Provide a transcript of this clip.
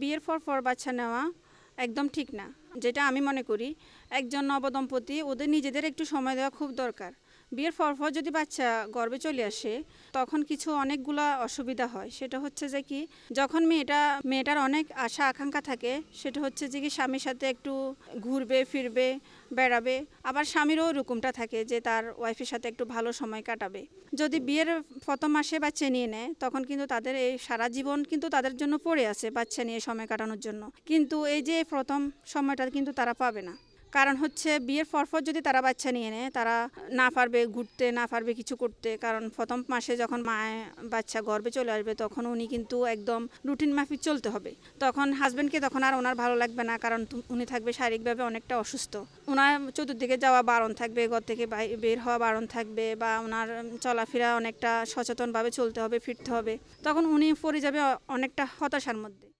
বিয়ের পর পর বাচ্চা নেওয়া একদম ঠিক না। যেটা আমি মনে করি, একজন নবদম্পতি, ওদের নিজেদের একটু সময় দেওয়া খুব দরকার। বিয়ের পর পর যদি বাচ্চা গর্বে চলে আসে, তখন কিছু অনেকগুলা অসুবিধা হয়। সেটা হচ্ছে যে কি, যখন মেয়েটা, মেয়েটার অনেক আশা, আকাঙ্ক্ষা থাকে, সেটা হচ্ছে যে কি স্বামীর সাথে একটু ঘুরবে, ফিরবে, বেড়াবে। আবার স্বামীরও ওরকমটা থাকে যে তার ওয়াইফের সাথে একটু ভালো সময় কাটাবে। যদি বিয়ের প্রথম মাসে বাচ্চা নিয়ে নেয়, তখন কিন্তু তাদের এই সারা জীবন কিন্তু তাদের জন্য পড়ে আছে বাচ্চা নিয়ে সময় কাটানোর জন্য। কিন্তু এই যে প্রথম সময়টা কিন্তু তারা পাবে না। কারণ হচ্ছে বিয়ের পরপর যদি তারা বাচ্চা নিয়ে নেয়, তারা না পারবে ঘুরতে, না পারবে কিছু করতে। কারণ প্রথম মাসে যখন মায়ে বাচ্চা গর্বে চলে আসবে, তখন উনি কিন্তু একদম রুটিন মাফিক চলতে হবে। তখন হাজব্যান্ডকে তখন আর ওনার ভালো লাগবে না, কারণ উনি থাকবে শারীরিকভাবে অনেকটা অসুস্থ। ওনার চতুর্দিকে যাওয়া বারণ থাকবে, ঘর থেকে বের হওয়া বারণ থাকবে বা ওনার চলাফেরা অনেকটা সচেতনভাবে চলতে হবে, ফিরতে হবে। তখন উনি পড়ে যাবে অনেকটা হতাশার মধ্যে।